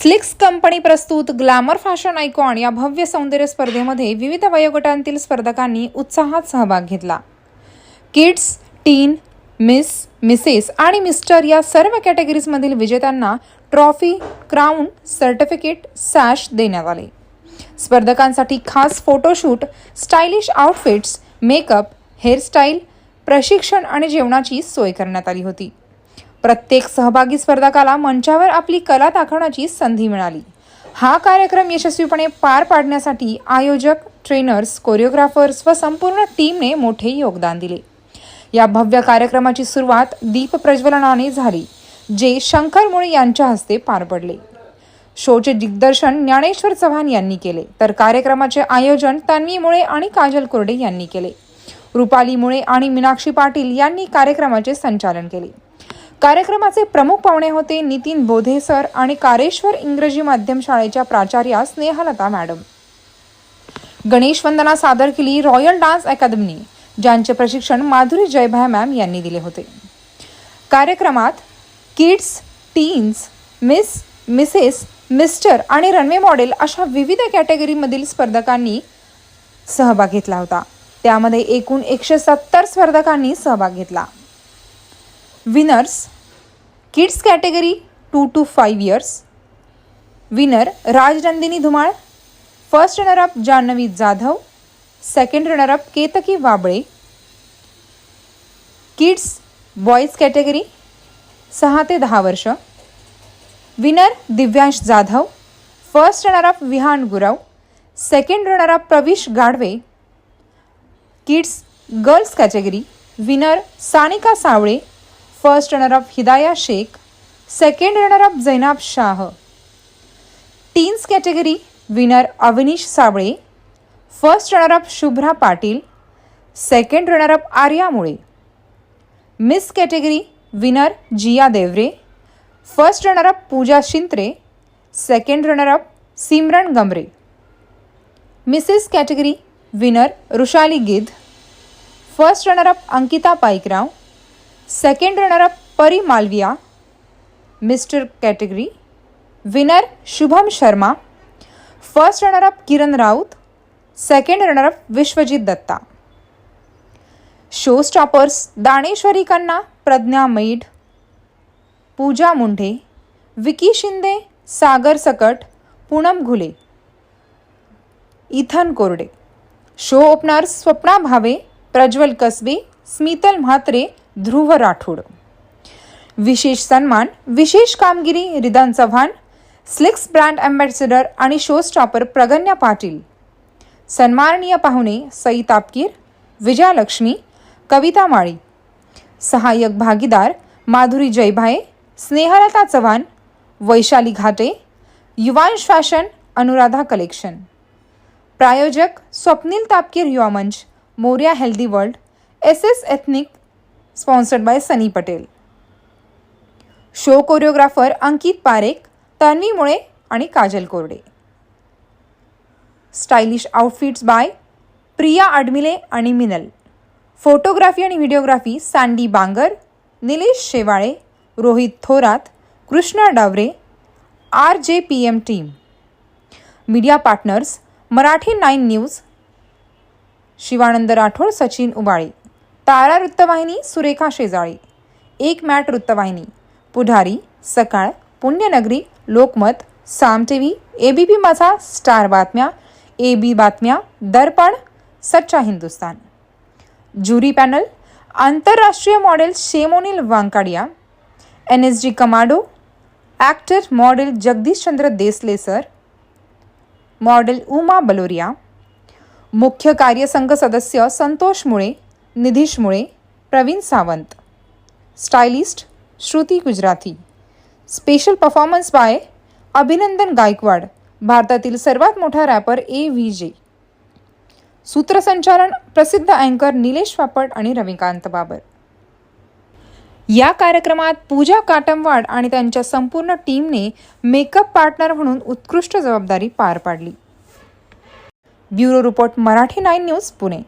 Slicks company प्रस्तुत glamour fashion icon या भव्य सौंदर्य स्पर्धेमध्ये विविध वयोगटांतील स्पर्धकांनी उत्साहात सहभाग घेतला. किड्स टीन मिस मिसेस आणि मिस्टर या सर्व कॅटेगरीजमधील विजेत्यांना ट्रॉफी क्राऊन सर्टिफिकेट सॅश देण्यात आले. स्पर्धकांसाठी खास photoshoot stylish outfits makeup hairstyle प्रशिक्षण आणि जेवणाची सोय करण्यात आली होती. प्रत्येक सहभागी स्पर्धकाला मंचावर आपली कला दाखवण्याची संधी मिळाली. हा कार्यक्रम यशस्वीपणे पार पाडण्यासाठी आयोजक ट्रेनर्स कोरिओग्राफर्स व संपूर्ण टीमने मोठे योगदान दिले. या भव्य कार्यक्रमाची सुरुवात दीप प्रज्वलनाने झाली जे शंकर मुळे यांच्या हस्ते पार पडले. शोचे दिग्दर्शन ज्ञानेश्वर चव्हाण यांनी केले तर कार्यक्रमाचे आयोजन तन्वी मुळे आणि काजल कुर्डे यांनी केले. रुपाली मुळे आणि मीनाक्षी पाटील यांनी कार्यक्रमाचे संचालन केले. कार्यक्रमाचे प्रमुख पाहुणे होते नितीन बोधे सर आणि कारेश्वर इंग्रजी माध्यम शाळेच्या प्राचार्या स्नेहलता मॅडम. गणेश वंदना सादर केली रॉयल डान्स अकादमीने ज्यांचे प्रशिक्षण माधुरी जयभाय मॅम यांनी दिले होते. कार्यक्रमात kids teens miss Mrs Mr आणि रनवे मॉडेल अशा विविध कॅटेगरीमधील स्पर्धकांनी सहभाग घेतला होता. त्यामध्ये एकूण एकशे सत्तर स्पर्धकांनी सहभाग घेतला. Winners kids category two to five years winner Rajnandini Dhumal first runner up Janhavi Jadhav second runner up Ketaki Wable kids boys category सहा ते दहा वर्ष winner Divyansh Jadhav first runner up Vihaan Gurav second runner up Pravish Gadhave kids girls category winner Sanika Savale first runner up Hidaya Shaikh second runner up Zainab Shah teens category winner Avinish Sable first runner up Shubhra Patil second runner up Arya Mule miss category winner Jiya Deore first runner up Pooja Shintre second runner up Simran Gamre Mrs category winner Rushali Gid first runner up Ankita Paikrao second runner up Pari Malviya Mr category winner Shubham Sharma first runner up Kiran Raut second runner up Vishwajit Datta showstoppers Daneshwari Kanna Pradnya Maid Pooja Munde Vicky Shinde Sagar Sakat Poonam Ghule Ethan Korde show openers Swapna Bhave Prajwal Kasbe Smital Mhatre Dhruv Rathod. विशेष सन्मान विशेष कामगिरी Ridaan Chavan Slicks brand ambassador आणि show stopper Pragnya Patil. सन्माननीय पाहुणे सई तापकीर विजयालक्ष्मी कविता माळी. सहाय्यक भागीदार Madhuri Jaybhaye Snehlata Chavan Vaishali Ghate Yuvansh fashion Anuradha collection. प्रायोजक Swapnil Tapkir Yuva Manch Morya healthy world S S ethnic sponsored by Sunny Patel show choreographer Ankit Parekh Tanvi Mule आणि Kajal Korde stylish outfits by Priya Admile आणि Minal photography आणि videography Sandy Bangar Nilesh Shewale Rohit Thorat Krishna Daware R J P M team media partners Marathi nine news Shivanand Rathod Sachin Ubale Tara वृत्तवाहिनी सुरेखा शेजाळी एक mat वृत्तवाहिनी. Pudhari Sakal Punyanagari Lokmat Saam TV A B P Majha star बातम्या A B बातम्या दर्पण सच्चा Hindustan. Jury panel आंतरराष्ट्रीय model Shemonil Wankadia. N S G commando actor model Jagdishchandra Desle sir. Model Uma Baloria. मुख्य कार्यसंघ सदस्य Santosh Mule. Nidhish Mule Pravin Sawant. Stylist Shruti Gujarati special performance by Abhinandan Gaikwad भारतातील सर्वात मोठा wrapper A V J. सूत्रसंचालन प्रसिद्ध अँकर निलेश पापड आणि रविकांत बाबर. या कार्यक्रमात पूजा काटमवाड आणि त्यांच्या संपूर्ण टीमने मेकअप पार्टनर म्हणून उत्कृष्ट जबाबदारी पार पाडली. Bureau report Marathi nine news Pune.